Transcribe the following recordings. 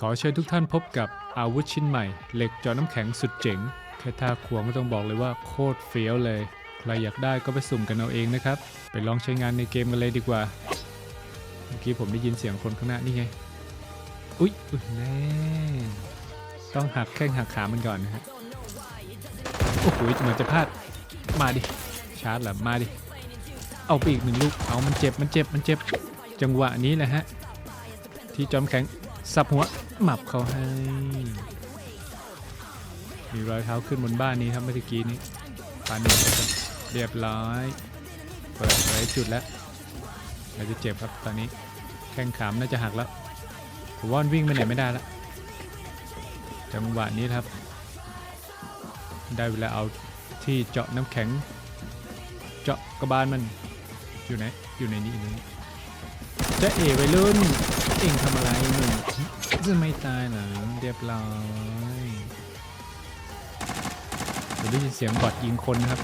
ขอเชิญทุกท่านพบกับอาวุธชิ้นใหม่ เหล็กเจอน้ำแข็งสุดเจ๋ง แค่ท่าควงก็ต้องบอกเลยว่าโคตรเฟี้ยวเลย ใครอยากได้ก็ไปสุ่มกันเอาเองนะครับ ไปลองใช้งานในเกมกันเลยดีกว่า เมื่อกี้ผมได้ยินเสียงคนข้างหน้านี่ไง อุ๊ยอุ๊ยแน่ต้องหักแข้งหักขามันก่อนนะฮะ โอ้โหเหมือนจะพลาด มาดิ ชาร์จเหรอมาดิ เอาไปอีกหนึ่งลูก เอามันเจ็บ มันเจ็บ มันเจ็บ จังหวะนี้แหละฮะ ที่จอมแข็ง สับหัวหมับเขาให้ มีรอยเท้าขึ้นบนบ้านนี้ครับเมื่อกี้นี้ปานิกเรียบร้อย เปิดเผยจุดแล้วเราจะเจ็บครับตอนนี้ แข้งขามน่าจะหักแล้วผมว่านวิ่งไปไหนไม่ได้แล้วจังหวะนี้ครับ ได้เวลาเอาที่เจาะน้ำแข็ง เจาะกระบาลมันอยู่ไหนอยู่ในนี้อยู่ในนี้จะเอ๋วัยรุ่นเองทำอะไรหนึ่ง จะไม่ตายเหรอเรียบร้อยเดี๋ยวได้ยินเสียงบอดยิงคนนะครับ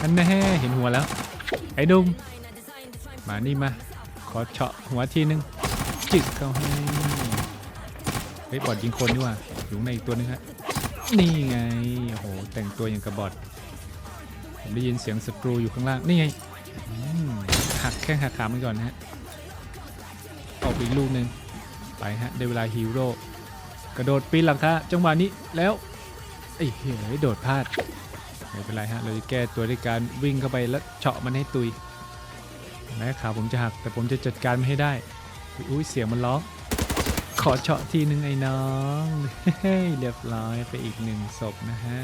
อันแน่เห็นหัวแล้ว ไอ้ดุงมานี่มา ขอเฉาะหัวทีนึงจึกเขาให้เฮ้ยบอดยิงคนนี่ว่าอยู่ในอีกตัวนึงฮะนี่ไงโอ้โหแต่งตัวอย่างกระบอดผมได้ยินเสียงสกรูอยู่ข้างล่างนี่ไงหักแข้งหักขามันก่อนนะฮะออกไปอีกลูกหนึ่ง ไปฮะได้เวลาฮีโร่กระโดดปีนหลังคาจังหวะนี้แล้วไอ้เหี้ยโดดพลาดไม่เป็นไรฮะเราจะแก้ตัวด้วยการวิ่งเข้าไปแล้วเฉาะมันให้ตุยแม้ขาผมจะหักแต่ผมจะจัดการมันให้ได้อุ้ยเสียงมันร้องขอเฉาะทีนึงไอ้น้องเฮ้ยเรียบร้อยไปอีกหนึ่งศพนะฮะ